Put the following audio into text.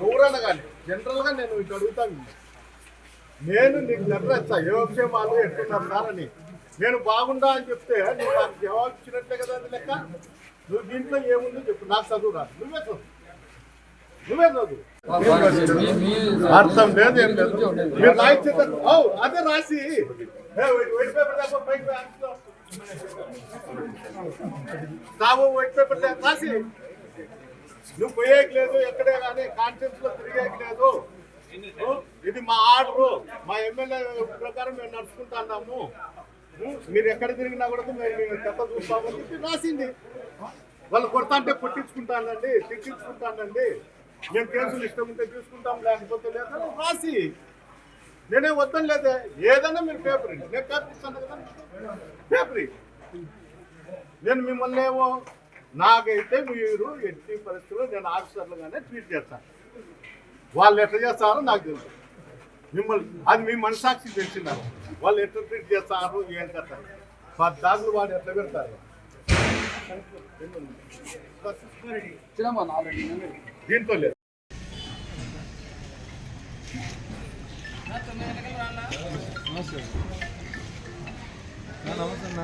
ఎవరన్నా కానీ జనరల్గా నేను ఇటు అడుగుతాను నేను నీకు లెటర్ ఇస్తా ఏ విషయమాలు ఎట్టున్నారు సార్ అని నేను బాగుండా అని చెప్తే నువ్వు నాకు జవాబు ఇచ్చినట్లే కదా అది లెక్క నువ్వు దీంట్లో ఏముందో చెప్పు నాకు చదువు రాదు నువ్వే చదువు నువ్వే చదువు అర్థం లేదు ఏం లేదు మీరు రాయించే అదే రాసి ఏ, వైట్ పేపర్ తావు వైట్ పేపర్ రాసి నువ్వు పోయేకి లేదు ఎక్కడే కానీ కాన్ఫరెన్స్లో తిరిగేకి లేదు. ఇది మా ఆర్డరు మా ఎమ్మెల్యే ప్రకారం మేము నడుచుకుంటా ఉన్నాము. మీరు ఎక్కడ తిరిగినా కూడా మేము చెత్త చూస్తామని చెప్పి రాసింది. వాళ్ళు కొడతా అంటే కొట్టించుకుంటానండి తిట్టించుకుంటానండి మేము కేసులు ఇష్టం ఉంటే తీసుకుంటాం లేకపోతే లేదా రాసి. నేనే వద్దని లేదే ఏదైనా మీరు పేపర్ నేను పేపర్ ఇస్తాను కదా. పేపర్ నేను మిమ్మల్ని ఏమో నాకైతే మీరు ఎట్టి పరిస్థితుల్లో నేను ఆఫీసర్లుగానే ట్రీట్ చేస్తాను. వాళ్ళు ఎట్లా చేస్తారో నాకు తెలుసు. మిమ్మల్ని అది మీ మనసాక్షి తెలిసినారు. వాళ్ళు ఎట్లా ట్రీట్ చేస్తారు ఏం చేస్తారు పద్దాకులు వాడు ఎట్లా పెడతారు? దీంతో లేదు. నమస్తే అన్న.